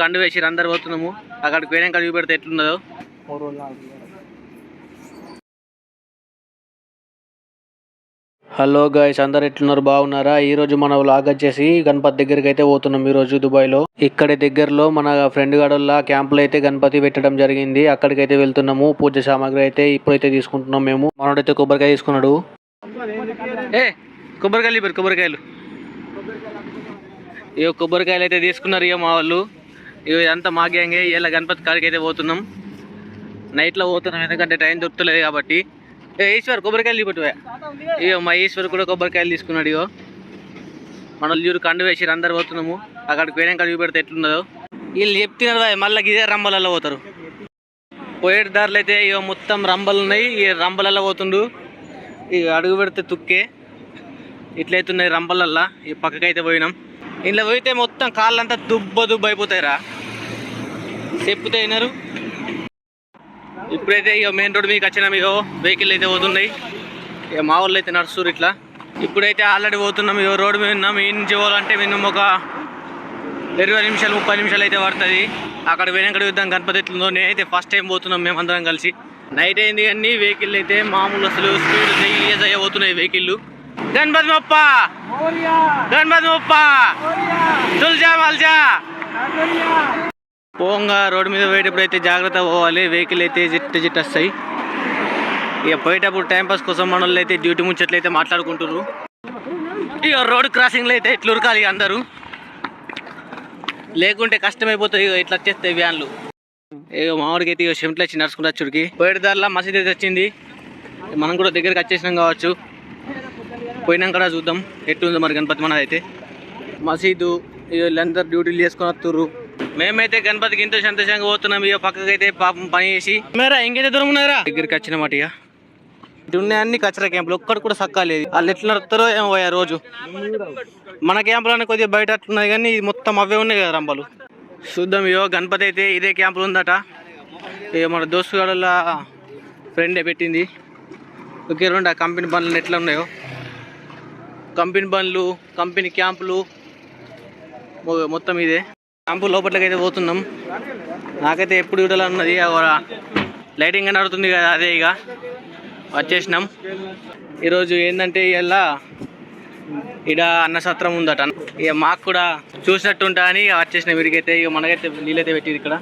కండు వేసి అందరు పోతున్నాము. అక్కడికి పోయినాక చూపెడితే ఎట్లున్నదో హలో గైస్ అందరు ఎట్లున్నారు? బాగున్నారా? ఈ రోజు మన వ్లాగ్ వచ్చేసి గణపతి దగ్గరికి అయితే పోతున్నాం ఈ రోజు దుబాయ్లో ఇక్కడ దగ్గరలో మన ఫ్రెండ్ గడల్లా క్యాంపులో అయితే గణపతి పెట్టడం జరిగింది. అక్కడికి అయితే వెళ్తున్నాము. పూజ సామాగ్రి అయితే ఇప్పుడైతే తీసుకుంటున్నాం మేము. మనోడైతే కొబ్బరికాయ తీసుకున్నాడు. ఏ కొబ్బరికాయలు ఇవ్వరు కొబ్బరికాయలు. ఇక కొబ్బరికాయలు అయితే తీసుకున్నారు ఇక మా వాళ్ళు. ఇక ఇదంతా మా గ్యాంగే ఇలా గణపతి కాడికి అయితే పోతున్నాం. నైట్లో పోతున్నాం ఎందుకంటే టైం దొరుకుతలేదు కాబట్టి. ఏ ఈశ్వర్ కొబ్బరికాయలు చూపెట్టువా ఇగో మా ఈశ్వర్ కూడా కొబ్బరికాయలు తీసుకున్నాడు ఇగో. మన చూడు కండు వేసి అందరు పోతున్నాము. అక్కడికి పోయినాక చూపెడితే ఎట్లున్నదో. వీళ్ళు చెప్తున్నారు మళ్ళీ ఇదే రంబలలో పోతారు. పోయేటి దారిలో అయితే ఇక మొత్తం రంబలు ఉన్నాయి ఈ రంబలలో పోతుండు. ఇక అడుగు పెడితే తుక్కే. ఇట్లయితున్నాయి రంపలల్లా. ఈ పక్కకైతే పోయినాం. ఇంట్లో పోయితే మొత్తం కాళ్ళంతా దుబ్బ దుబ్బ అయిపోతాయిరా. చెప్పుతే అయినారు ఇప్పుడైతే ఇక మెయిన్ రోడ్ మీకు వచ్చినాం ఇక వెహికల్ అయితే పోతున్నాయి. ఇక మా వాళ్ళు అయితే నడుస్తున్నారు ఇట్లా. ఇప్పుడైతే ఆల్రెడీ పోతున్నాం ఇక రోడ్డు మీద ఉన్నాం. ఈ నుంచి పోవాలంటే మినిమం ఒక ఇరవై నిమిషాలు ముప్పై నిమిషాలు అయితే పడుతుంది. అక్కడ వెనకడ యుద్ధం గణపతి ఎట్లుందో. నేనైతే ఫస్ట్ టైం పోతున్నాం మేము అందరం కలిసి. నైట్ అయింది కానీ వెహికల్ అయితే మామూలు అసలు స్పీడ్ ఏజ్ పోతున్నాయి వెహికల్ గణపతి మొప్ప గణపతి మొప్ప తుల్జా మల్జా పోంగా రోడ్డు మీద పోయేటప్పుడు అయితే జాగ్రత్త పోవాలి వెహికల్ అయితే జిట్ట జిట్ట వస్తాయి. ఇక పోయేటప్పుడు టైంపాస్ కోసం మన వాళ్ళు అయితే డ్యూటీ ముచ్చట్లు అయితే మాట్లాడుకుంటారు ఇక రోడ్ క్రాసింగ్లో అయితే ఇట్లా ఉరకాలి అందరూ? లేకుంటే కష్టమైపోతుంది ఇక ఇట్లా వచ్చేస్తాయి వ్యాన్లు. ఇక మామిడికి అయితే ఇక షెంట్లు వచ్చి నడుచుకుంటూ వచ్చుడికి పోయేట దారిలో మసీద్ అయితే వచ్చింది. మనం కూడా దగ్గరికి వచ్చేసినాం కావచ్చు. పోయినాక చూద్దాం. ఎట్లుందో మరి గణపతి మనది అయితే. మసీదు వీళ్ళందరూ డ్యూటీలు చేసుకొని వస్తుర్రు. మేమైతే గణపతికి ఎంతో సంతోషంగా పోతున్నాం. ఇక పక్కకి అయితే పాపం పని చేసి. మేరా ఇంకైతే దూరం ఉన్నారా? దగ్గరికి వచ్చిన మాట ఇక ఇటు ఉన్నాయి అన్ని కచరా క్యాంపులు. ఒక్కటి కూడా సక్కాలేదు. వాళ్ళు ఎట్లా నడుస్తారో ఏమో పోయా రోజు. మన క్యాంపులోనే కొద్దిగా బయట అట్లున్నాయి కానీ ఇది మొత్తం అవే ఉన్నాయి కదా రంబాలు చూద్దాం ఇయో గణపతి అయితే ఇదే క్యాంపులో ఉందట. ఇక మన దోస్తు గాడుల ఫ్రెండే పెట్టింది. ఓకే రెండు ఆ కంపెనీ బండ్లు ఎట్లా ఉన్నాయో. కంపెనీ బండ్లు కంపెనీ క్యాంపులు మొత్తం ఇదే. క్యాంపు లోపలికి పోతున్నాం. నాకైతే ఎప్పుడు చూడాలన్నది లైటింగ్ అని నడుతుంది కదా అదే ఇక వచ్చేసినాం. ఈరోజు ఏంటంటే ఇలా ఇడ అన్న సత్రం ఉందట. ఇక మాకు కూడా చూసినట్టుంటా అని ఇక వచ్చేసిన. ఇక మనకైతే నీళ్ళైతే పెట్టింది ఇక్కడ.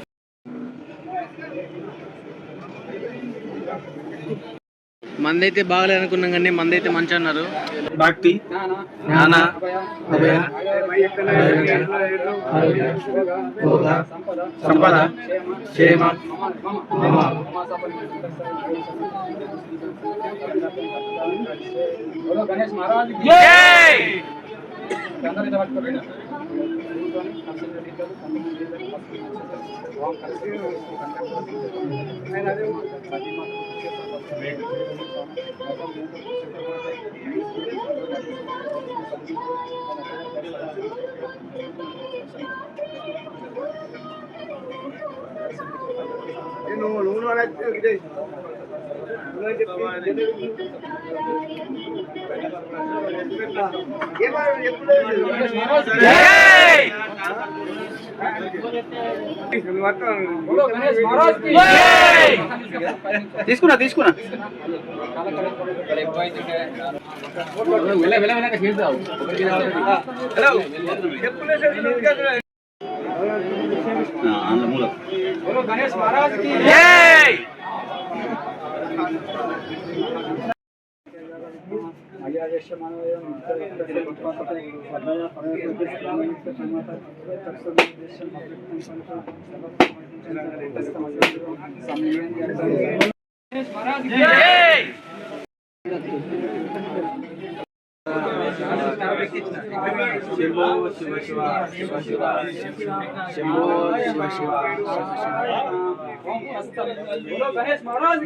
మంది అయితే బాగలేదు అనుకున్నాం కానీ మంది అయితే మంచి అన్నారు భక్తి. నానా. అభయ. భోగ సంపద క్షేమ మమ తీసుకున్నా తీసుకున్నా. హలో. శంభో శివ శివ శివ శివ శంభో శివ శివ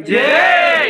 జై!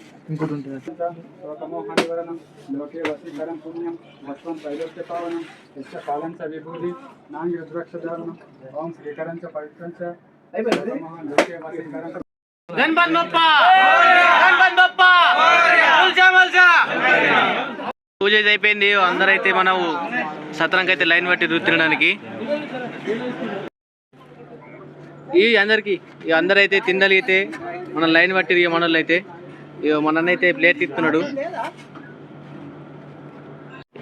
ఇంకోటి ఉంటుంది. లోకే పుణ్యం భస్వం త్రైలోక్య పావనం యశ్చ చ విభూతి నాంగి ఓం శ్రీకరం చ పవిత్రం చ లోకే గణపతి బప్ప గణపతి బప్ప మల్సా మల్సా పూజ అయిపోయింది. అందరైతే మనం సత్రంకి అయితే లైన్ పట్టి తినడానికి ఈ అందరికి ఇక అందరైతే అయితే మన లైన్ పట్టి ఇక అయితే మననైతే ప్లేట్ ఇస్తున్నాడు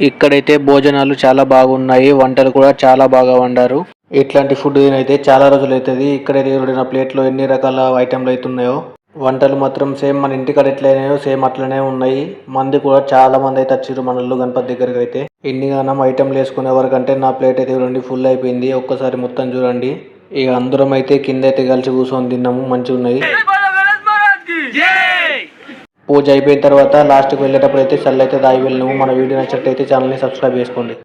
ఇక్కడైతే భోజనాలు చాలా బాగున్నాయి వంటలు కూడా చాలా బాగా వండారు. ఇట్లాంటి ఫుడ్ అయితే చాలా రోజులు అవుతుంది ఇక్కడైతే ఎవరైనా ప్లేట్లో ఎన్ని రకాల ఐటెంలు అయితే ఉన్నాయో వంటలు మాత్రం సేమ్ మన ఇంటికాడ ఎట్లయినాయో సేమ్ అట్లనే ఉన్నాయి. మంది కూడా చాలా మంది అయితే వచ్చారు మన గణపతి దగ్గరికి అయితే. ఎన్నిగానం ఐటెంలు వేసుకునే వరకంటే నా ప్లేట్ అయితే చూడండి ఫుల్ అయిపోయింది. ఒక్కసారి మొత్తం చూడండి. ఇక అందరం అయితే కింద అయితే కలిసి కూర్చొని తిన్నాము. మంచిగా ఉన్నాయి పూజ అయిపోయిన తర్వాత లాస్ట్కి వెళ్ళేటప్పుడు అయితే చల్ల అయితే దాగి వెళ్ళినాము మన వీడియో నచ్చినట్టయితే ఛానల్ని సబ్స్క్రైబ్ చేసుకోండి.